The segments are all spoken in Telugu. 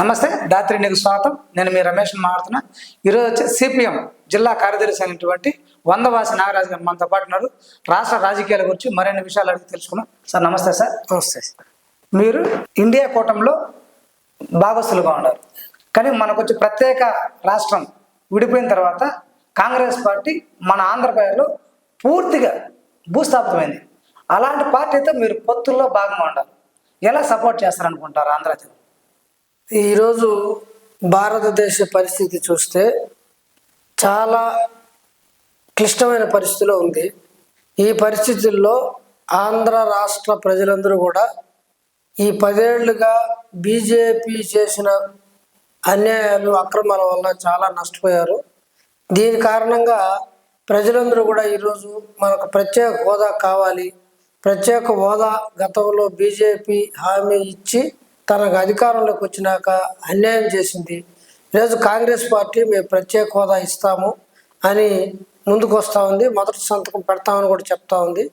నమస్తే దాత్రి నీకు స్వాగతం. నేను మీ రమేష్ మాట్లాడుతున్నా. ఈరోజు వచ్చి సిపిఎం జిల్లా కార్యదర్శి అయినటువంటి వందవాసి నాగరాజు గారు మనతో పాటు ఉన్నారు. రాష్ట్ర రాజకీయాల గురించి మరిన్ని విషయాలు అడిగి తెలుసుకున్నాం సార్ నమస్తే సార్. నమస్తే మీరు ఇండియా కూటమిలో భాగస్తులుగా ఉన్నారు. కానీ మనకు వచ్చి ప్రత్యేక రాష్ట్రం విడిపోయిన తర్వాత కాంగ్రెస్ పార్టీ మన ఆంధ్రప్రదేశ్లో పూర్తిగా భూస్థాపితమైంది. అలాంటి పార్టీతో మీరు పొత్తుల్లో భాగంగా ఉండాలి. ఎలా సపోర్ట్ చేస్తారనుకుంటారు ఆంధ్ర? ఈరోజు భారతదేశ పరిస్థితి చూస్తే చాలా క్లిష్టమైన పరిస్థితిలో ఉంది. ఈ పరిస్థితుల్లో ఆంధ్ర రాష్ట్ర ప్రజలందరూ కూడా ఈ పదేళ్ళుగా బీజేపీ చేసిన అన్యాయాలు అక్రమాల వల్ల చాలా నష్టపోయారు. దీని కారణంగా ప్రజలందరూ కూడా ఈరోజు మనకు ప్రత్యేక హోదా కావాలి. ప్రత్యేక హోదా గతంలో బీజేపీ హామీ ఇచ్చి తనకు అధికారంలోకి వచ్చినాక అన్యాయం చేసింది. ఈరోజు కాంగ్రెస్ పార్టీ మేము ప్రత్యేక హోదా ఇస్తాము అని ముందుకు వస్తూ ఉంది. మొదటి సంతకం పెడతామని కూడా చెప్తా ఉంది.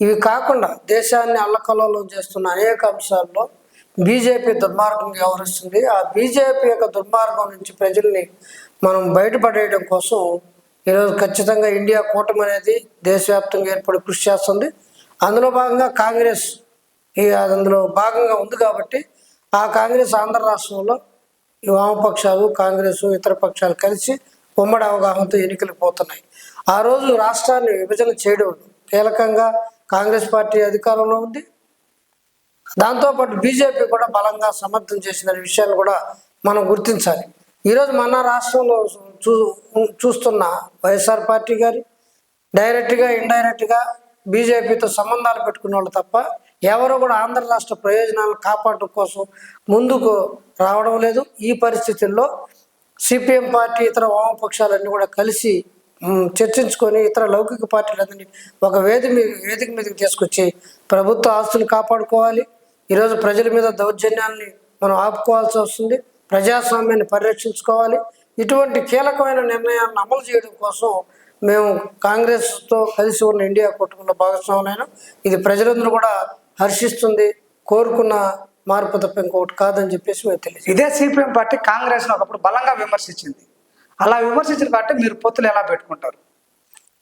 ఇవి కాకుండా దేశాన్ని అల్లకల్లోలం చేస్తున్న అనేక అంశాల్లో బీజేపీ దుర్మార్గం వ్యవహరిస్తుంది. ఆ బీజేపీ యొక్క దుర్మార్గం నుంచి ప్రజల్ని మనం బయటపడేయడం కోసం ఈరోజు ఖచ్చితంగా ఇండియా కూటమి అనేది దేశవ్యాప్తంగా ఏర్పడి కృషి చేస్తుంది. అందులో భాగంగా కాంగ్రెస్ ఈ అందులో భాగంగా ఉంది కాబట్టి ఆ కాంగ్రెస్ ఆంధ్ర రాష్ట్రంలో ఈ వామపక్షాలు కాంగ్రెస్ ఇతర పక్షాలు కలిసి ఉమ్మడి అవగాహనతో ఎన్నికలు పోతున్నాయి. ఆ రోజు రాష్ట్రాన్ని విభజన చేయడం కీలకంగా కాంగ్రెస్ పార్టీ అధికారంలో ఉంది. దాంతోపాటు బీజేపీ కూడా బలంగా సమర్థం చేసిన విషయాన్ని కూడా మనం గుర్తించాలి. ఈరోజు మన రాష్ట్రంలో చూ చూస్తున్న వైఎస్ఆర్ పార్టీ గారి డైరెక్ట్గా ఇండైరెక్ట్గా బీజేపీతో సంబంధాలు పెట్టుకున్న వాళ్ళు తప్ప ఎవరు కూడా ఆంధ్ర రాష్ట్ర ప్రయోజనాలను కాపాడటం కోసం ముందుకు రావడం లేదు. ఈ పరిస్థితుల్లో సిపిఎం పార్టీ ఇతర వామపక్షాలన్నీ కూడా కలిసి చర్చించుకొని ఇతర లౌకిక పార్టీలందరినీ ఒక వేది మీద వేదిక మీదకి తీసుకొచ్చి ప్రభుత్వ ఆస్తులు కాపాడుకోవాలి. ఈరోజు ప్రజల మీద దౌర్జన్యాల్ని మనం ఆపుకోవాల్సి వస్తుంది. ప్రజాస్వామ్యాన్ని పరిరక్షించుకోవాలి. ఇటువంటి కీలకమైన నిర్ణయాలను అమలు చేయడం కోసం మేము కాంగ్రెస్తో కలిసి ఉన్న ఇండియా కూటమిలో భాగస్వాములైన ఇది ప్రజలందరూ కూడా హర్షిస్తుంది కోరుకున్న మార్పు తప్ప ఇంకొకటి కాదని చెప్పేసి మేము తెలియజేస్తాం. ఇదే సిపిఎం పార్టీ కాంగ్రెస్ను ఒకప్పుడు బలంగా విమర్శించింది. అలా విమర్శించిన పార్టీ మీరు పొత్తులు ఎలా పెట్టుకుంటారు?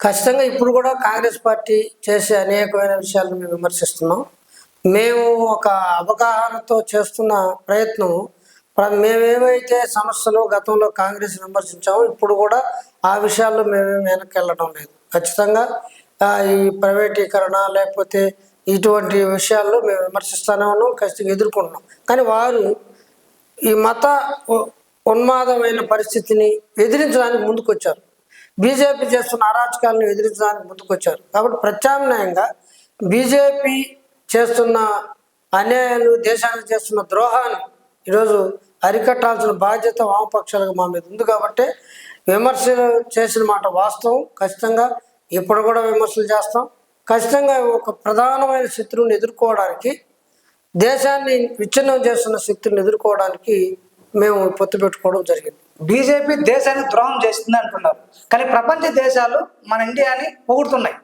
ఖచ్చితంగా ఇప్పుడు కూడా కాంగ్రెస్ పార్టీ చేసే అనేకమైన విషయాలను మేము విమర్శిస్తున్నాం. మేము ఒక అవగాహనతో చేస్తున్న ప్రయత్నం ప్ర- మేమేవైతే సమస్యలు గతంలో కాంగ్రెస్ విమర్శించామో ఇప్పుడు కూడా ఆ విషయాల్లో మేమేం వెనక్కి వెళ్ళడం లేదు. ఖచ్చితంగా ఆ, ఈ ప్రైవేటీకరణ లేకపోతే ఇటువంటి విషయాల్లో మేము విమర్శిస్తూనే ఉన్నాం ఖచ్చితంగా ఎదుర్కొంటున్నాం. కానీ వారు ఈ మత ఉన్మాదమైన పరిస్థితిని ఎదిరించడానికి ముందుకొచ్చారు. బీజేపీ చేస్తున్న అరాచకాలను ఎదిరించడానికి ముందుకొచ్చారు. కాబట్టి ప్రత్యామ్నాయంగా బీజేపీ చేస్తున్న అన్యాయాలు దేశానికి చేస్తున్న ద్రోహాన్ని ఈరోజు అరికట్టాల్సిన బాధ్యత వామపక్షాలకు మా మీద ఉంది కాబట్టి విమర్శలు చేసిన మాట వాస్తవం. ఖచ్చితంగా ఇప్పుడు కూడా విమర్శలు చేస్తాం. ఖచ్చితంగా ఒక ప్రధానమైన శత్రువుని ఎదుర్కోవడానికి దేశాన్ని విచ్ఛిన్నం చేస్తున్న శక్తులను ఎదుర్కోవడానికి మేము పొత్తు పెట్టుకోవడం జరిగింది. బీజేపీ దేశాన్ని ద్రోహం చేస్తుంది అంటున్నారు. కానీ ప్రపంచ దేశాలు మన ఇండియాని పొగుడుతున్నాయి.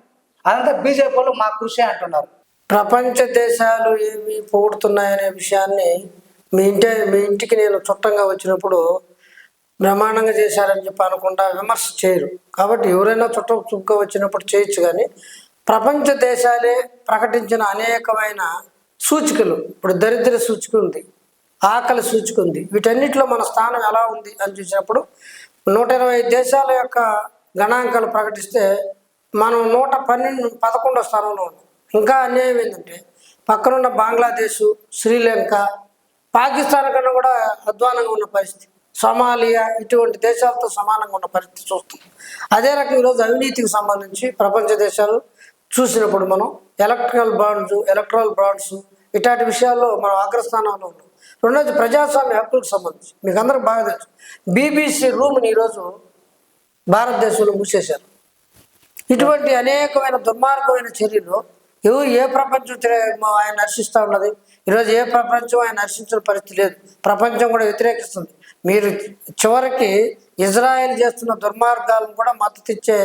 అదంతా బీజేపీ వాళ్ళు మా కృషి అంటున్నారు. ప్రపంచ దేశాలు ఏమి పొగుడుతున్నాయనే విషయాన్ని మీ ఇంటి మీ ఇంటికి నేను చుట్టంగా వచ్చినప్పుడు బ్రహ్మాండంగా చేశారని చెప్పి అనకుండా విమర్శ చేయరు. కాబట్టి ఎవరైనా చుట్టం చుక్క వచ్చినప్పుడు చేయొచ్చు కానీ ప్రపంచ దేశాలే ప్రకటించిన అనేకమైన సూచికలు. ఇప్పుడు దరిద్ర సూచిక ఉంది ఆకలి సూచిక ఉంది వీటన్నిటిలో మన స్థానం ఎలా ఉంది అని చూసినప్పుడు నూట ఇరవై దేశాల యొక్క గణాంకాలు ప్రకటిస్తే మనం నూట పన్నెండు పదకొండో స్థానంలో ఉన్నాం. ఇంకా అన్యాయం ఏంటంటే పక్కనున్న బంగ్లాదేశ్ శ్రీలంక పాకిస్తాన్ కన్నా కూడా అధ్వానంగా ఉన్న పరిస్థితి. సోమాలియా ఇటువంటి దేశాలతో సమానంగా ఉన్న పరిస్థితి చూస్తుంది అదే రకంగా ఈరోజు అవినీతికి సంబంధించి ప్రపంచ దేశాలు చూసినప్పుడు మనం ఎలక్ట్రికల్ బాండ్స్ ఎలక్ట్రల్ బాండ్స్ ఇట్లాంటి విషయాల్లో మనం అగ్రస్థానంలో ఉన్నాం. రెండోది ప్రజాస్వామ్య హక్కులకు సంబంధించి. మీకు అందరికి బాగా తెలుసు. బీబీసీ రూమ్ని ఈరోజు భారతదేశంలో మూసేశారు. ఇటువంటి అనేకమైన దుర్మార్గమైన చర్యలు ఎవరు ఏ ప్రపంచం ఆయన నర్శిస్తూ ఉన్నది? ఈరోజు ఏ ప్రపంచం ఆయన నర్శించిన పరిస్థితి లేదు. ప్రపంచం కూడా వ్యతిరేకిస్తుంది. మీరు చివరికి ఇజ్రాయెల్ చేస్తున్న దుర్మార్గాలను కూడా మద్దతు ఇచ్చే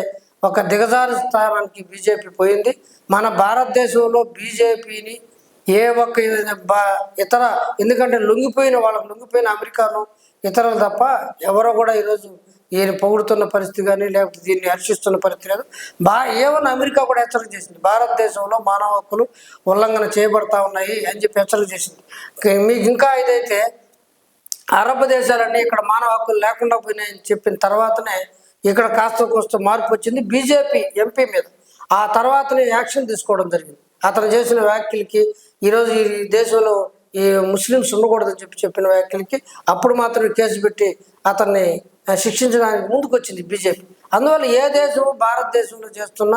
ఒక దిగజారు స్థానానికి బీజేపీ పోయింది. మన భారతదేశంలో బీజేపీని ఏ ఒక్క బా- ఇతర ఎందుకంటే లొంగిపోయిన వాళ్ళకి లొంగిపోయిన అమెరికాను ఇతరులు తప్ప ఎవరో కూడా ఈరోజు ఈయన పొగుడుతున్న పరిస్థితి కానీ లేకపోతే దీన్ని హర్షిస్తున్న పరిస్థితి లేదు. బా ఏమన్నా అమెరికా కూడా హెచ్చరిక చేసింది. భారతదేశంలో మానవ హక్కులు ఉల్లంఘన చేయబడతా ఉన్నాయి అని చెప్పి హెచ్చరిక చేసింది. మీకు ఇంకా ఇదైతే అరబ్ దేశాలన్నీ ఇక్కడ మానవ హక్కులు లేకుండా పోయినాయని చెప్పిన తర్వాతనే ఇక్కడ కాస్త కోస్త మార్పు వచ్చింది. బీజేపీ ఎంపీ మీద. ఆ తర్వాతనే యాక్షన్ తీసుకోవడం జరిగింది. అతను చేసిన వ్యాఖ్యలకి ఈరోజు ఈ దేశంలో ఈ ముస్లిమ్స్ ఉండకూడదని చెప్పి చెప్పిన వ్యాఖ్యలకి అప్పుడు మాత్రమే కేసు పెట్టి అతన్ని శిక్షించడానికి ముందుకొచ్చింది బీజేపీ. అందువల్ల ఏ దేశం భారతదేశంలో చేస్తున్న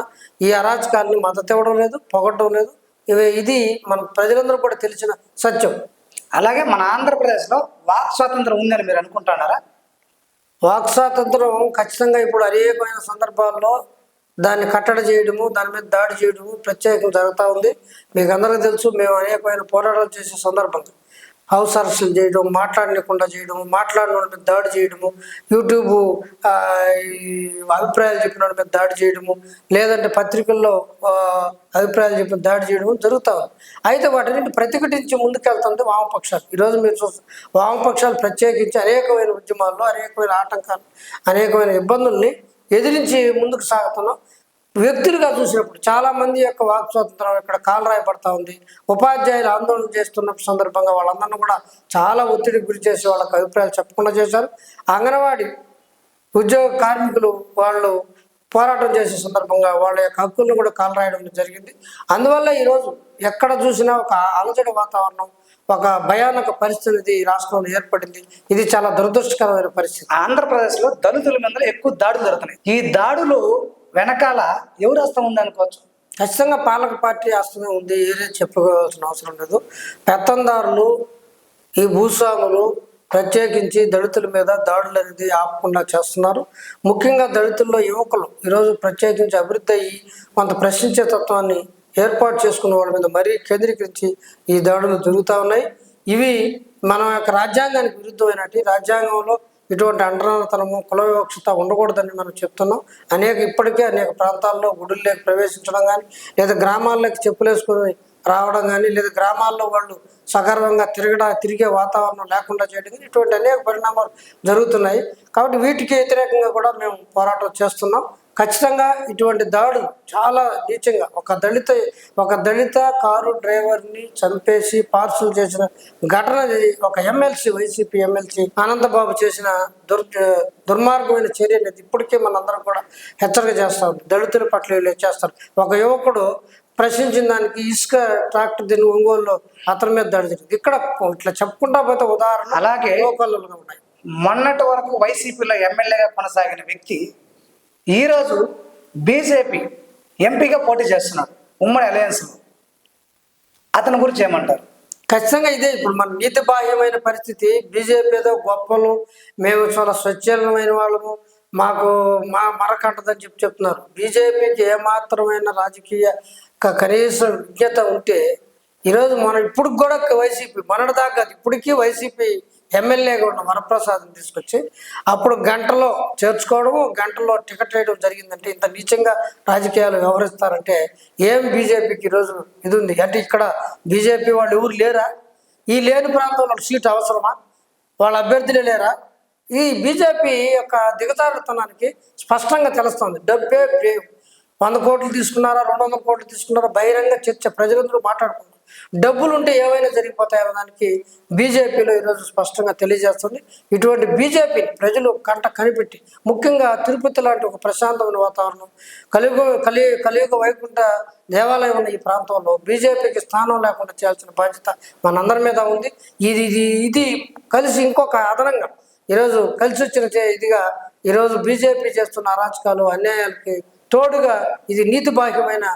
ఈ అరాచకాలని మద్దతు ఇవ్వడం లేదు పొగడడం లేదు. ఇవి ఇది మన ప్రజలందరూ కూడా తెలిసిన సత్యం. అలాగే మన ఆంధ్రప్రదేశ్లో వాక్ స్వాతంత్రం ఉందని మీరు అనుకుంటున్నారా? వాక్ స్వాతంత్రం ఖచ్చితంగా ఇప్పుడు అనేకమైన సందర్భాల్లో దాన్ని కట్టడి చేయడము దాని మీద దాడి చేయడము ప్రత్యేకం జరుగుతూ ఉంది. మీకు అందరికీ తెలుసు మేము అనేకమైన పోరాటాలు చేసే సందర్భంగా హౌస్ అరెస్టులు చేయడం మాట్లాడకుండా చేయడము మాట్లాడిన మీద దాడి చేయడము యూట్యూబ్ ఈ అభిప్రాయాలు చెప్పిన మీద దాడి చేయడము లేదంటే పత్రికల్లో అభిప్రాయాలు చెప్పిన దాడి చేయడము జరుగుతూ ఉంది. అయితే వాటిని ప్రతిఘటించి ముందుకెళ్తుంది వామపక్షాలు. ఈరోజు మీరు చూస్తే వామపక్షాలు ప్రత్యేకించి అనేకమైన ఉద్యమాల్లో అనేకమైన ఆటంకాలు అనేకమైన ఇబ్బందుల్ని ఎదిరించి ముందుకు సాగుతున్నాం. వ్యక్తులుగా చూసినప్పుడు చాలా మంది యొక్క వాక్ స్వాతంత్రం ఇక్కడ కాలరాయబడతా ఉంది. ఉపాధ్యాయులు ఆందోళన చేస్తున్న సందర్భంగా వాళ్ళందరినీ కూడా చాలా ఒత్తిడికి గురి చేసి వాళ్ళకి అభిప్రాయాలు చెప్పకుండా చేశారు. అంగన్వాడీ ఉద్యోగ కార్మికులు వాళ్ళు పోరాటం చేసే సందర్భంగా వాళ్ళ యొక్క హక్కులను కూడా కాలరాయడం జరిగింది. అందువల్ల ఈరోజు ఎక్కడ చూసినా ఒక అలజడి వాతావరణం ఒక భయానక పరిస్థితి ఈ రాష్ట్రంలో ఏర్పడింది. ఇది చాలా దురదృష్టకరమైన పరిస్థితి. ఆంధ్రప్రదేశ్లో దళితుల మీద ఎక్కువ దాడులు జరుగుతున్నాయి. ఈ దాడులు వెనకాల ఎవరు హస్తం ఉంది అనుకోవచ్చు? ఖచ్చితంగా పాలక పార్టీ హస్తమే ఉంది ఏరే చెప్పుకోవాల్సిన అవసరం లేదు పెత్తందారులు ఈ భూస్వాములు ప్రత్యేకించి దళితుల మీద దాడులు అనేది ఆపకుండా చేస్తున్నారు. ముఖ్యంగా దళితుల్లో యువకులు ఈరోజు ప్రత్యేకించి అభివృద్ధి అయ్యి కొంత ప్రశ్నించే తత్వాన్ని ఏర్పాటు చేసుకున్న వాళ్ళ మీద మరీ కేంద్రీకరించి ఈ దాడులు జరుగుతూ ఉన్నాయి. ఇవి మన యొక్క రాజ్యాంగానికి విరుద్ధమైనటి. రాజ్యాంగంలో ఇటువంటి అంటరానితనము కుల వివక్షత ఉండకూడదని మనం చెప్తున్నాం. అనేక ఇప్పటికే అనేక ప్రాంతాల్లో గుడుల్లోకి ప్రవేశించడం కానీ లేదా గ్రామాల్లోకి చెప్పులేసుకొని రావడం కానీ లేదా గ్రామాల్లో వాళ్ళు సగర్వంగా తిరగడా తిరిగే వాతావరణం లేకుండా చేయడం కానీ ఇటువంటి అనేక పరిణామాలు జరుగుతున్నాయి. కాబట్టి వీటికి వ్యతిరేకంగా కూడా మేము పోరాటం చేస్తున్నాం. ఖచ్చితంగా ఇటువంటి దాడులు చాలా నీచంగా ఒక దళిత ఒక దళిత కారు డ్రైవర్ని చంపేసి పార్సల్ చేసిన ఘటన ఒక ఎమ్మెల్సీ వైసీపీ ఎమ్మెల్సీ అనంతబాబు చేసిన దుర్ దుర్మార్గమైన చర్య అనేది ఇప్పటికే మనందరం కూడా హెచ్చరిక చేస్తాం. దళితుల పట్ల చేస్తారు. ఒక యువకుడు ప్రశ్నించిన దానికి ఇసుక ట్రాక్టర్ దీని ఒంగోలులో అతని మీద దాడి జరిగింది. ఇక్కడ ఇట్లా చెప్పుకుంటా పోతే ఉదాహరణ అలాగే ఉన్నాయి. మొన్నటి వరకు వైసీపీలో ఎమ్మెల్యేగా కొనసాగిన వ్యక్తి ఈరోజు బీజేపీ ఎంపీగా పోటీ చేస్తున్నాడు ఉమ్మడి అలయన్స్లో అతని గురించి ఏమంటారు? ఖచ్చితంగా ఇదే ఇప్పుడు మన నీతి బాహ్యమైన పరిస్థితి. బీజేపీ ఏదో గొప్పలు మేము చాలా స్వచ్ఛమైన వాళ్ళము మాకు మా మరకంటదని చెప్పి చెప్తున్నారు. బీజేపీకి ఏమాత్రమైన రాజకీయ కనీస విజ్ఞత ఉంటే ఈరోజు మనం ఇప్పుడు కూడా వైసీపీ మొన్నటి దాకా ఇప్పటికీ వైసీపీ ఎమ్మెల్యేగా ఉన్న వరప్రసాద్ని తీసుకొచ్చి అప్పుడు గంటలో చేర్చుకోవడము గంటలో టికెట్ వేయడం జరిగిందంటే ఇంత నీచంగా రాజకీయాలు వ్యవహరిస్తారంటే ఏం బీజేపీకి ఈరోజు ఇది ఉంది? అంటే ఇక్కడ బీజేపీ వాళ్ళు ఎవరు లేరా? ఈ లేని ప్రాంతంలో సీట్ అవసరమా? వాళ్ళ అభ్యర్థులే లేరా? ఈ బీజేపీ యొక్క దిగజారుతనానికి స్పష్టంగా తెలుస్తుంది. డబ్బే వంద కోట్లు తీసుకున్నారా రెండు వందల కోట్లు తీసుకున్నారా? బహిరంగ చర్చ. ప్రజలందరూ మాట్లాడుకుంటారు డబ్బులు ఉంటే ఏమైనా జరిగిపోతాయన్న దానికి బీజేపీలో ఈరోజు స్పష్టంగా తెలియజేస్తుంది. ఇటువంటి బీజేపీ ప్రజలు కంట కనిపెట్టి ముఖ్యంగా తిరుపతి లాంటి ఒక ప్రశాంతమైన వాతావరణం కలియుగ కలి కలియుగ వైకుంఠ దేవాలయం ఉన్న ఈ ప్రాంతంలో బీజేపీకి స్థానం లేకుండా చేయాల్సిన బాధ్యత మనందరి మీద ఉంది. ఇది ఇది ఇది కలిసి ఇంకొక అదనంగా ఈరోజు కలిసి వచ్చిన ఇదిగా ఈరోజు బీజేపీ చేస్తున్న అరాచకాలు అన్యాయాలకి తోడుగా ఇది నీతిబాహ్యమైన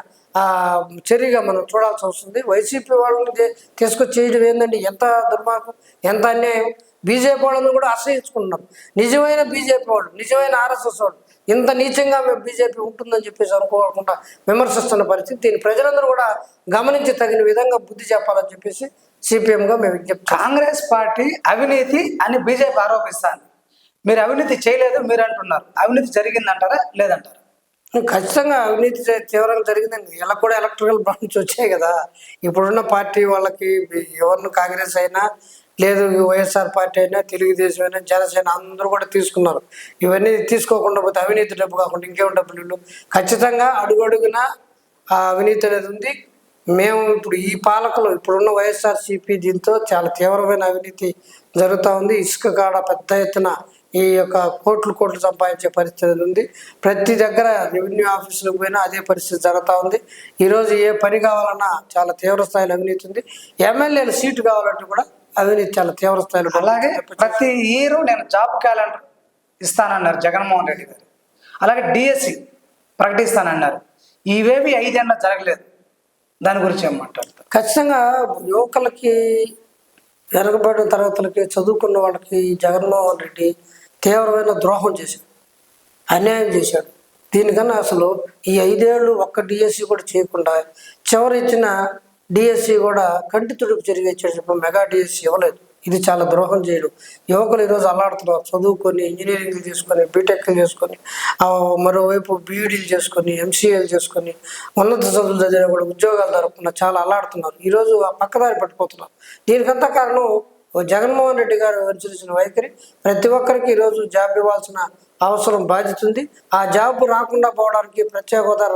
చర్యగా మనం చూడాల్సి వస్తుంది. వైసీపీ వాళ్ళని తీసుకొచ్చి చేయడం ఏంటంటే ఎంత దుర్మార్గం ఎంత అన్యాయం? బీజేపీ వాళ్ళని కూడా ఆశ్రయించుకుంటున్నాం. నిజమైన బీజేపీ వాళ్ళు నిజమైన ఆర్ఎస్ఎస్ వాళ్ళు ఇంత నీచంగా మేము బీజేపీ ఉంటుందని చెప్పేసి అనుకోకుండా విమర్శిస్తున్న పరిస్థితి. దీన్ని ప్రజలందరూ కూడా గమనించి తగిన విధంగా బుద్ధి చెప్పాలని చెప్పేసి సిపిఎంగా మేము విజ్ఞప్తి కాంగ్రెస్ పార్టీ అవినీతి అని బీజేపీ ఆరోపిస్తాను మీరు అవినీతి చేయలేదు మీరు అంటున్నారు అవినీతి జరిగిందంటారా? లేదంటారా? ఖచ్చితంగా అవినీతి తీవ్రంగా జరిగిందండి. ఇలా కూడా ఎలక్ట్రికల్ బాండ్స్ వచ్చాయి కదా. ఇప్పుడున్న పార్టీ వాళ్ళకి ఎవరిని కాంగ్రెస్ అయినా లేదు వైఎస్ఆర్ పార్టీ అయినా తెలుగుదేశం అయినా జనసేన అందరూ కూడా తీసుకున్నారు. ఇవన్నీ తీసుకోకుండా పోతే అవినీతి డబ్బు కాకుండా ఇంకేం డబ్బులు ఇల్లు ఖచ్చితంగా అడుగడుగున ఆ అవినీతి అనేది ఉంది. మేము ఇప్పుడు ఈ పాలకులు ఇప్పుడున్న వైఎస్ఆర్ సిపి దీంతో చాలా తీవ్రమైన అవినీతి జరుగుతూ ఉంది. ఇసుక కాడ పెద్ద ఎత్తున ఈ యొక్క కోట్లు కోట్లు సంపాదించే పరిస్థితి ఉంది. ప్రతి దగ్గర రెవెన్యూ ఆఫీసులకు పోయినా అదే పరిస్థితి జరుగుతూ ఉంది. ఈరోజు ఏ పని కావాలన్నా చాలా తీవ్ర స్థాయిలో అవినీతి ఉంది. ఎమ్మెల్యేలు సీటు కావాలంటే కూడా అవినీతి చాలా తీవ్ర స్థాయిలో. అలాగే ప్రతి ఇయర్ నేను జాబ్ క్యాలెండర్ ఇస్తానన్నారు జగన్మోహన్ రెడ్డి గారు. అలాగే డిఎస్సి ప్రకటిస్తానన్నారు. ఇవేవి ఐదేళ్ళ జరగలేదు. దాని గురించి ఏం మాట్లాడతారు? ఖచ్చితంగా యువకులకి వెనకబడిన తరగతులకి చదువుకున్న వాళ్ళకి జగన్మోహన్ రెడ్డి తీవ్రమైన ద్రోహం చేశాడు. అన్యాయం చేశాడు. దీనికన్నా అసలు ఈ ఐదేళ్ళు ఒక్క డిఎస్సి కూడా చేయకుండా చివరి ఇచ్చిన డిఎస్సి కూడా కంటి తుడుపు చర్య మెగా డిఎస్సి ఇవ్వలేదు. ఇది చాలా ద్రోహం చేయడం. యువకులు ఈరోజు అల్లాడుతున్నారు. చదువుకొని ఇంజనీరింగ్ చేసుకొని బీటెక్లు చేసుకొని మరోవైపు బీఈడీలు చేసుకొని ఎంసీఏలు చేసుకొని ఉన్నత చదువులు చదివిన కూడా ఉద్యోగాలు దొరకకుండా చాలా అల్లాడుతున్నారు. ఈరోజు ఆ పక్కదారి పట్టుకుపోతున్నారు దీనికంతా కారణం జగన్మోహన్ రెడ్డి గారు అనుసరించిన వైఖరి ప్రతి ఒక్కరికి ఈరోజు జాబ్ ఇవ్వాల్సిన అవసరం బాధ్యత ఉంది ఆ జాబ్ రాకుండా పోవడానికి ప్రత్యేక హోదా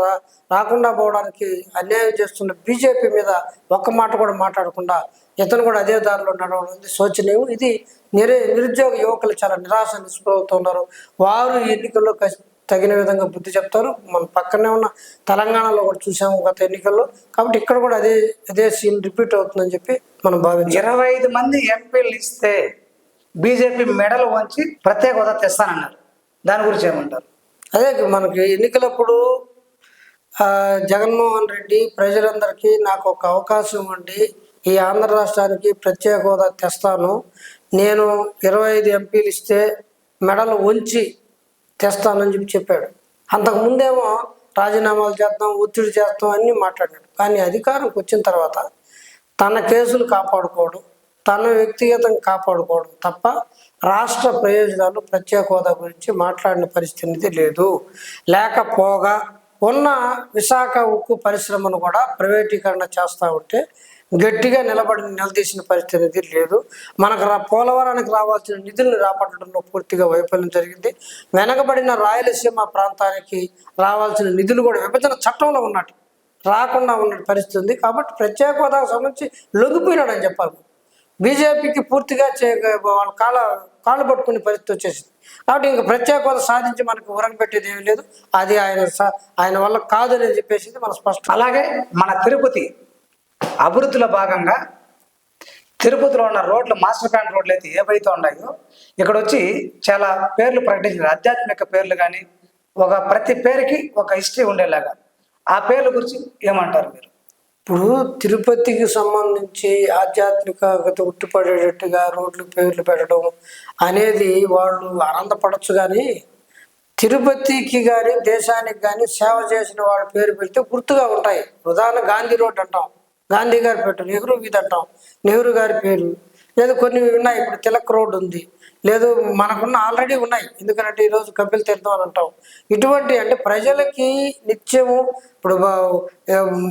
రాకుండా పోవడానికి అన్యాయం చేస్తున్న బీజేపీ మీద ఒక్క మాట కూడా మాట్లాడకుండా ఇతను కూడా అదే దారిలో నడవడం అనేది శోచనీయం. ఇది నిరే నిరుద్యోగ యువకులు చాలా నిరాశ నిస్పృహతో ఉన్నారు. వారు ఎన్నికల్లో కస్- తగిన విధంగా బుద్ధి చెప్తారు. మన పక్కనే ఉన్న తెలంగాణలో కూడా చూసాము గత ఎన్నికల్లో. కాబట్టి ఇక్కడ కూడా అదే అదే సీన్ రిపీట్ అవుతుందని చెప్పి మనం భావించాం ఇరవై ఐదు మంది ఎంపీలు ఇస్తే బీజేపీ మెడలు వంచి ప్రత్యేక హోదా తెస్తానన్నారు. దాని గురించి ఏమంటారు? అదే మనకి ఎన్నికలప్పుడు జగన్మోహన్ రెడ్డి ప్రజలందరికీ నాకు ఒక అవకాశం ఇవ్వండి ఈ ఆంధ్ర రాష్ట్రానికి ప్రత్యేక హోదా తెస్తాను. నేను ఇరవై ఐదు ఎంపీలు ఇస్తే మెడలు ఉంచి తెస్తానని చెప్పి చెప్పాడు. అంతకుముందేమో రాజీనామాలు చేద్దాం ఒత్తిడి చేస్తాం అన్నీ మాట్లాడాడు. కానీ అధికారంకి వచ్చిన తర్వాత తన కేసులు కాపాడుకోవడం తన వ్యక్తిగతంగా కాపాడుకోవడం తప్ప రాష్ట్ర ప్రయోజనాలు ప్రత్యేక హోదా గురించి మాట్లాడిన పరిస్థితి లేదు. లేకపోగా ఉన్న విశాఖ ఉక్కు పరిశ్రమను కూడా ప్రైవేటీకరణ చేస్తూ ఉంటే గట్టిగా నిలబడి నిలదీసిన పరిస్థితి లేదు. మనకు రా పోలవరానికి రావాల్సిన నిధులను రాబట్టడంలో పూర్తిగా వైఫల్యం జరిగింది. వెనకబడిన రాయలసీమ ప్రాంతానికి రావాల్సిన నిధులు కూడా విభజన చట్టంలో ఉన్నట్టు రాకుండా ఉన్న పరిస్థితి ఉంది. కాబట్టి ప్రత్యేక హోదాకు సంబంధించి లొంగిపోయినాడని చెప్పాలి. బీజేపీకి పూర్తిగా చే వాళ్ళ కాళ్ళ కాళ్ళు పట్టుకునే పరిస్థితి వచ్చేసింది. కాబట్టి ఇంకా ప్రత్యేక హోదా సాధించి మనకు ఉరగబెట్టేది ఏమీ లేదు. అది ఆయన ఆయన వల్ల కాదు అని చెప్పేసి మన స్పష్టం. అలాగే మన తిరుపతి అభివృద్ధిలో భాగంగా తిరుపతిలో ఉన్న రోడ్లు మాస్టర్ ప్లాన్ రోడ్లు అయితే ఏవైతే ఉన్నాయో ఇక్కడ వచ్చి చాలా పేర్లు ప్రకటించారు. ఆధ్యాత్మిక పేర్లు కానీ ఒక ప్రతి పేరుకి ఒక హిస్టరీ ఉండేలాగా. ఆ పేర్ల గురించి ఏమంటారు మీరు? ఇప్పుడు తిరుపతికి సంబంధించి ఆధ్యాత్మికత ఉట్టిపడేటట్టుగా రోడ్లు పేర్లు పెట్టడం అనేది వాళ్ళు ఆనందపడచ్చు కానీ తిరుపతికి కానీ దేశానికి కానీ సేవ చేసిన వాళ్ళ పేరు పెడితే గుర్తుగా ఉంటాయి. ఉదాహరణ గాంధీ రోడ్ అంటాం. గాంధీ గారి పేరు నెహ్రూ వీధి అంటాం. నెహ్రూ గారి పేరు. లేదు కొన్ని ఉన్నాయి. ఇప్పుడు తిలక్ రోడ్ ఉంది. లేదు మనకున్న ఆల్రెడీ ఉన్నాయి. ఎందుకంటే ఈరోజు కపిల్ తీర్థం అని అంటాం. ఇటువంటి అంటే ప్రజలకి నిత్యము ఇప్పుడు బా-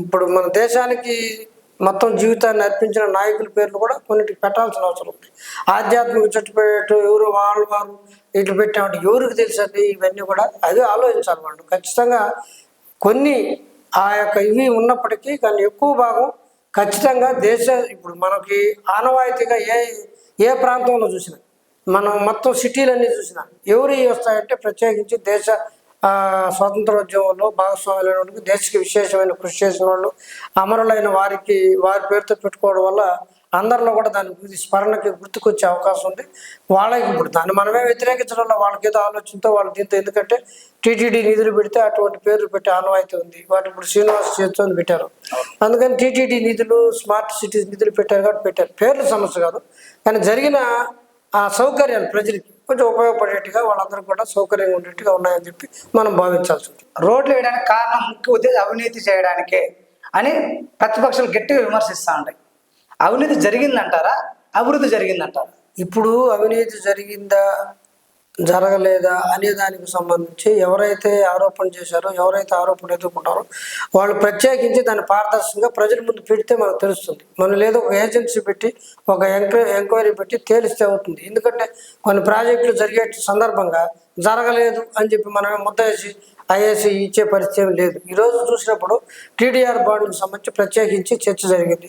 ఇప్పుడు మన దేశానికి మొత్తం జీవితాన్ని అర్పించిన నాయకుల పేర్లు కూడా కొన్నిటికి పెట్టాల్సిన అవసరం ఉంది. ఆధ్యాత్మిక చుట్టుపెట్టు ఎవరు వాళ్ళు వారు ఇట్లు పెట్టామంటే ఎవరికి తెలుసండి ఇవన్నీ కూడా అది ఆలోచించాలి వాళ్ళు. ఖచ్చితంగా కొన్ని ఆ యొక్క ఇవి ఉన్నప్పటికీ కానీ ఎక్కువ భాగం ఖచ్చితంగా దేశ ఇప్పుడు మనకి ఆనవాయితీగా ఏ ఏ ప్రాంతంలో చూసినా మనం మొత్తం సిటీలన్నీ చూసినా ఎవరు వస్తాయంటే ప్రత్యేకించి దేశ స్వాతంత్రోద్యమంలో భాగస్వాములైన వాళ్ళకి దేశకి విశేషమైన కృషి చేసిన వాళ్ళు అమరులైన వారికి వారి పేరుతో పెట్టుకోవడం వల్ల అందరిలో కూడా దాని గురించి స్మరణకి గుర్తుకొచ్చే అవకాశం ఉంది. వాళ్ళకి ఇప్పుడు దాన్ని మనమే వ్యతిరేకించడం వల్ల వాళ్ళకి ఏదో ఆలోచనతో వాళ్ళు దీంతో ఎందుకంటే టీటీడీ నిధులు పెడితే అటువంటి పేర్లు పెట్టే ఆనవాయితీ ఉంది. వాటి ఇప్పుడు శ్రీనివాస్ చేతితో పెట్టారు. అందుకని టీటీడీ నిధులు స్మార్ట్ సిటీస్ నిధులు పెట్టారు కాబట్టి పెట్టారు. పేర్లు సమస్య కాదు. కానీ జరిగిన ఆ సౌకర్యాలు ప్రజలకి కొంచెం ఉపయోగపడేట్టుగా వాళ్ళందరూ కూడా సౌకర్యంగా ఉండేట్టుగా ఉన్నాయని చెప్పి మనం భావించాల్సి ఉంది రోడ్లు వేయడానికి కారణం ముఖ్య ఉద్దేశం అవినీతి చేయడానికే అని ప్రతిపక్షాలు గట్టిగా విమర్శిస్తూ ఉంటాయి. అవినీతి జరిగిందంటారా? అభివృద్ధి జరిగిందంటారా? ఇప్పుడు అవినీతి జరిగిందా? జరగలేదా అనే దానికి సంబంధించి ఎవరైతే ఆరోపణ చేశారో ఎవరైతే ఆరోపణ ఎదుర్కొంటారో వాళ్ళు ప్రత్యేకించి దాన్ని పారదర్శకంగా ప్రజల ముందు పెడితే మనకు తెలుస్తుంది. మనం లేదో ఒక ఏజెన్సీ పెట్టి ఒక ఎంక్వైరీ ఎంక్వైరీ పెట్టి తేలిస్తే అవుతుంది. ఎందుకంటే కొన్ని ప్రాజెక్టులు జరిగే సందర్భంగా జరగలేదు అని చెప్పి మనం ముద్ద వేసి ఐఏసీ ఇచ్చే పరిస్థితి ఏం లేదు. ఈరోజు చూసినప్పుడు టీడీఆర్ బాండ్కి సంబంధించి ప్రత్యేకించి చర్చ జరిగింది.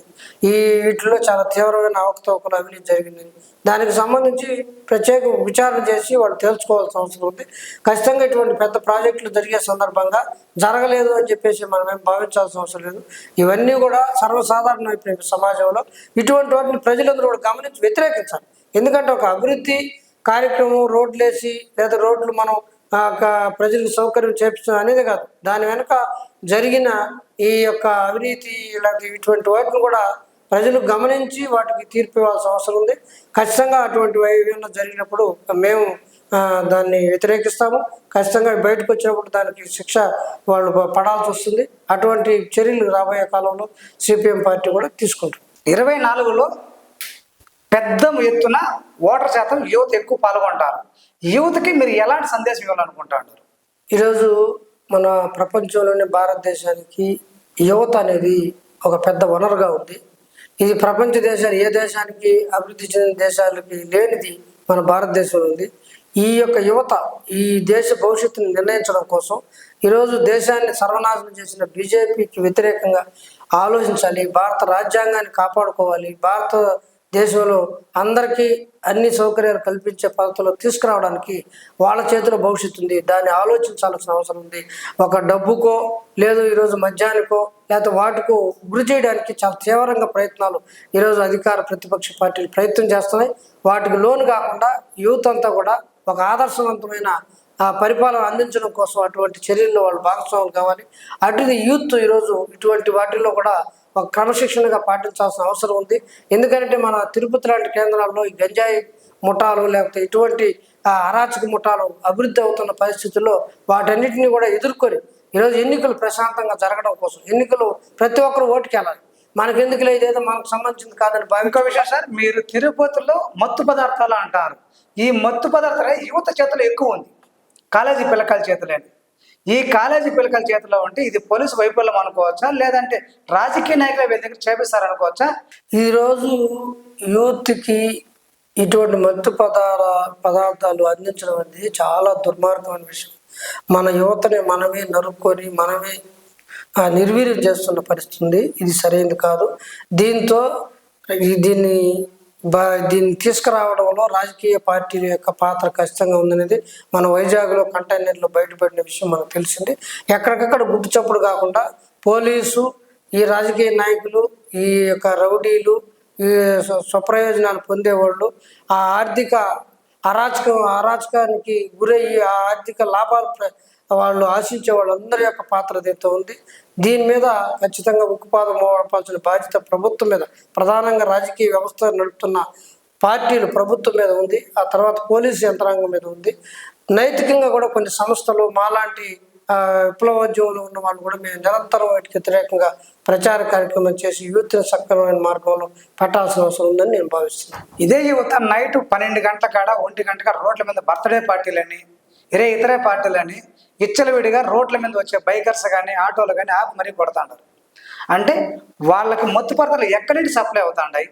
ఈ వీటిలో చాలా తీవ్రమైన అవకతవకలు అవినీతి జరిగింది. దానికి సంబంధించి ప్రత్యేక విచారణ చేసి వాళ్ళు తేల్చుకోవాల్సిన అవసరం ఉంది. ఖచ్చితంగా ఇటువంటి పెద్ద ప్రాజెక్టులు జరిగే సందర్భంగా జరగలేదు అని చెప్పేసి మనం ఏం భావించాల్సిన అవసరం లేదు. ఇవన్నీ కూడా సర్వసాధారణ అయిపోయిన సమాజంలో. ఇటువంటి వాటిని ప్రజలందరూ కూడా గమనించి వ్యతిరేకించాలి. ఎందుకంటే ఒక అభివృద్ధి కార్యక్రమం రోడ్లు వేసి లేదా రోడ్లు మనం ప్రజలకు సౌకర్యం చేపించడం అనేది కాదు. దాని వెనుక జరిగిన ఈ యొక్క అవినీతి ఇలాంటి ఇటువంటి వాటిని కూడా ప్రజలు గమనించి వాటికి తీర్పు ఇవ్వాల్సిన అవసరం ఉంది. ఖచ్చితంగా అటువంటి ఏమైనా జరిగినప్పుడు మేము దాన్ని వ్యతిరేకిస్తాము. ఖచ్చితంగా బయటకు వచ్చినప్పుడు దానికి శిక్ష వాళ్ళు పడాల్సి వస్తుంది. అటువంటి చర్యలు రాబోయే కాలంలో సిపిఎం పార్టీ కూడా తీసుకుంటుంది. ఇరవై నాలుగులో పెద్ద ఎత్తున ఓటర్ శాతం యువత ఎక్కువ పాల్గొంటారు. యువతకి మీరు ఎలాంటి సందేశం ఇవ్వాలనుకుంటున్నారు ఈరోజు మన ప్రపంచంలోని భారతదేశానికి యువత అనేది ఒక పెద్ద వనరుగా ఉంది. ఇది ప్రపంచ దేశాలు ఏ దేశానికి అభివృద్ధి చెందిన దేశాలకి లేనిది మన భారతదేశంలో ఉంది. ఈ యొక్క యువత ఈ దేశ భవిష్యత్తును నిర్ణయించడం కోసం ఈరోజు దేశాన్ని సర్వనాశనం చేసిన బీజేపీకి వ్యతిరేకంగా ఆలోచించాలి భారత రాజ్యాంగాన్ని కాపాడుకోవాలి భారత దేశంలో అందరికీ అన్ని సౌకర్యాలు కల్పించే పద్ధతిలో తీసుకురావడానికి వాళ్ళ చేతిలో భవిష్యత్తు ఉంది. దాన్ని ఆలోచించాల్సిన అవసరం ఉంది. ఒక డబ్బుకో లేదు ఈరోజు మద్యానికో లేకపోతే వాటికో గురి చేయడానికి చాలా తీవ్రంగా ప్రయత్నాలు ఈరోజు అధికార ప్రతిపక్ష పార్టీలు ప్రయత్నం చేస్తున్నాయి. వాటికి లోను కాకుండా యూత్ అంతా కూడా ఒక ఆదర్శవంతమైన ఆ పరిపాలన అందించడం కోసం అటువంటి చర్యల్లో వాళ్ళు భాగస్వాములు కావాలి. అటుది యూత్ ఈరోజు ఇటువంటి వాటిల్లో కూడా క్రమశిక్షణగా పాటించాల్సిన అవసరం ఉంది. ఎందుకంటే మన తిరుపతి లాంటి కేంద్రాల్లో ఈ గంజాయి ముఠాలు లేకపోతే ఇటువంటి అరాచక ముఠాలు అభివృద్ధి అవుతున్న పరిస్థితుల్లో వాటన్నిటిని కూడా ఎదుర్కొని ఈరోజు ఎన్నికలు ప్రశాంతంగా జరగడం కోసం ఎన్నికలు ప్రతి ఒక్కరు ఓటుకెళ్ళాలి. మనకి ఎందుకు లేదు ఏదో మనకు సంబంధించింది కాదని ఇంకో విషయం సార్ మీరు తిరుపతిలో మత్తు పదార్థాలు అంటారు. ఈ మత్తు పదార్థాలు యువత చేతిలో ఎక్కువ ఉంది. కాలేజీ పిల్లకాయల చేతిలోని. ఈ కాలేజీ పిల్లకల చేతిలో ఉంటే ఇది పోలీసు వైఫల్యం అనుకోవచ్చా? లేదంటే రాజకీయ నాయకుల వీళ్ళ దగ్గర చేపిస్తారనుకోవచ్చా? ఈరోజు యూత్కి ఇటువంటి మత్తు పదార పదార్థాలు అందించడం అనేది చాలా దుర్మార్గమైన విషయం. మన యువతని మనమే నరుక్కొని మనమే నిర్వీర్యం చేస్తున్న పరిస్థితి ఇది సరైనది కాదు. దీంతో దీన్ని దీన్ని తీసుకురావడంలో రాజకీయ పార్టీల యొక్క పాత్ర ఖచ్చితంగా ఉందనేది మన వైజాగ్లో కంటైనర్లో బయటపడిన విషయం మనకు తెలిసింది. ఎక్కడికక్కడ గుట్టు చప్పుడు కాకుండా పోలీసు ఈ రాజకీయ నాయకులు ఈ యొక్క రౌడీలు ఈ స్వ- స్వప్రయోజనాలు పొందేవాళ్ళు ఆ ఆర్థిక అరాచక అరాచకానికి గురయ్యి ఆ ఆర్థిక లాభాలు వాళ్ళు ఆశించే వాళ్ళందరి యొక్క పాత్ర దీంతో ఉంది. దీని మీద ఖచ్చితంగా ఉక్కుపాదం మోపాల్సిన బాధ్యత ప్రభుత్వం మీద ప్రధానంగా రాజకీయ వ్యవస్థ నడుపుతున్న పార్టీలు ప్రభుత్వం మీద ఉంది ఆ తర్వాత పోలీసు యంత్రాంగం మీద ఉంది. నైతికంగా కూడా కొన్ని సంస్థలు మాలాంటి ఆ, విప్లవోద్యమంలో ఉన్న వాళ్ళు కూడా మేము నిరంతరం వాటికి వ్యతిరేకంగా ప్రచార కార్యక్రమం చేసి యూత్ని సక్రమమైన మార్గంలో పెట్టాల్సిన అవసరం ఉందని నేను భావిస్తున్నాను. ఇదే యువత నైట్ పన్నెండు గంటల కాడ ఒంటి గంట కాడ రోడ్ల మీద బర్త్డే పార్టీలని ఇరే ఇతరే పార్టీలని ఇచ్చలవిడిగా రోడ్ల మీద వచ్చే బైకర్స్ కానీ ఆటోలు కానీ ఆపి మరీ కొడుతుంటారు అంటే వాళ్ళకి మత్తు పదార్థాలు ఎక్కడి నుంచి సప్లై అవుతాయి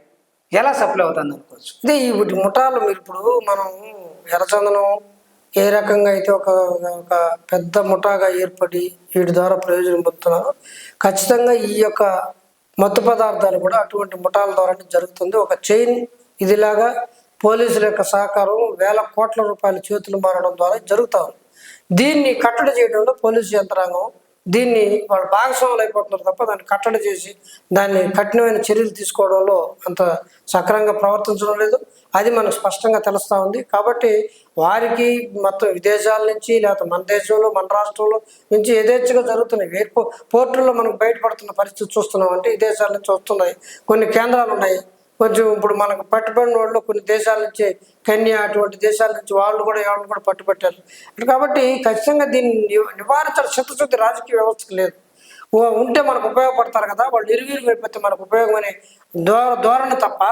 ఎలా సప్లై అవుతుంది అనుకోవచ్చు? ఇదే ఈ వీటి ముఠాలు మీరు ఇప్పుడు మనం ఎర్రచందనం ఏ రకంగా అయితే ఒక ఒక పెద్ద ముఠాగా ఏర్పడి వీటి ద్వారా ప్రయోజనం పొందుతున్నారో ఖచ్చితంగా ఈ యొక్క మత్తు పదార్థాలు కూడా అటువంటి ముఠాల ద్వారానే జరుగుతుంది. ఒక చైన్ ఇదిలాగా పోలీసుల యొక్క సహకారం వేల కోట్ల రూపాయల చేతులు మారడం ద్వారా జరుగుతారు దీన్ని కట్టడి చేయడంలో పోలీసు యంత్రాంగం దీన్ని వాళ్ళు భాగస్వాములు అయిపోతున్నారు తప్ప దాన్ని కట్టడి చేసి దాన్ని కఠినమైన చర్యలు తీసుకోవడంలో అంత సక్రమంగా ప్రవర్తించడం లేదు. అది మనకు స్పష్టంగా తెలుస్తూ ఉంది. కాబట్టి వారికి మొత్తం విదేశాల నుంచి లేకపోతే మన దేశంలో మన రాష్ట్రంలో నుంచి యథేచ్ఛగా జరుగుతున్నాయి ఏ పోర్టుల్లో మనకు బయటపడుతున్న పరిస్థితి చూస్తున్నాం అంటే విదేశాల నుంచి వస్తున్నాయి. కొన్ని కేంద్రాలు ఉన్నాయి. కొంచెం ఇప్పుడు మనకు పట్టుబడిన వాళ్ళు కొన్ని దేశాల నుంచి కన్యా అటువంటి దేశాల నుంచి వాళ్ళు కూడా ఎవరిని కూడా పట్టుబట్టారు. కాబట్టి ఖచ్చితంగా దీన్ని ని- నివారించాలి. చిత్తశుద్ధి రాజకీయ వ్యవస్థకు లేదు. ఉంటే మనకు ఉపయోగపడతారు కదా. వాళ్ళు ఇరువిరు వెళ్ళిపోతే మనకు ఉపయోగం అనే ధో ధోరణి తప్ప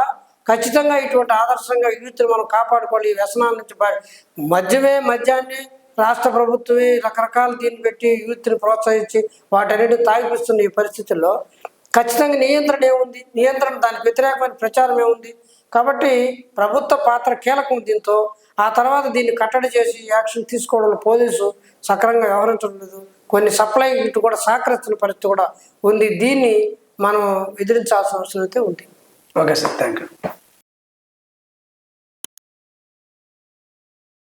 ఖచ్చితంగా ఇటువంటి ఆదర్శంగా యూత్ని మనం కాపాడుకోవాలి. ఈ వ్యసనాల నుంచి మద్యమే మద్యాన్ని రాష్ట్ర ప్రభుత్వమే రకరకాల దీన్ని పెట్టి యూత్ని ప్రోత్సహించి వాటన్నిటిని తాగిపిస్తున్న ఈ పరిస్థితుల్లో ఖచ్చితంగా నియంత్రణ ఏముంది? నియంత్రణ దానికి వ్యతిరేకమైన ప్రచారం ఏముంది? కాబట్టి ప్రభుత్వ పాత్ర కీలకం దీంతో ఆ తర్వాత దీన్ని కట్టడి చేసి యాక్షన్ తీసుకోవడంలో పోలీసు సక్రమంగా వ్యవహరించడం లేదు. కొన్ని సప్లై ఇటు కూడా సహకరిస్తున్న పరిస్థితి కూడా ఉంది. దీన్ని మనం ఎదిరించాల్సిన అవసరం అయితే ఉంది. Okay sir thank you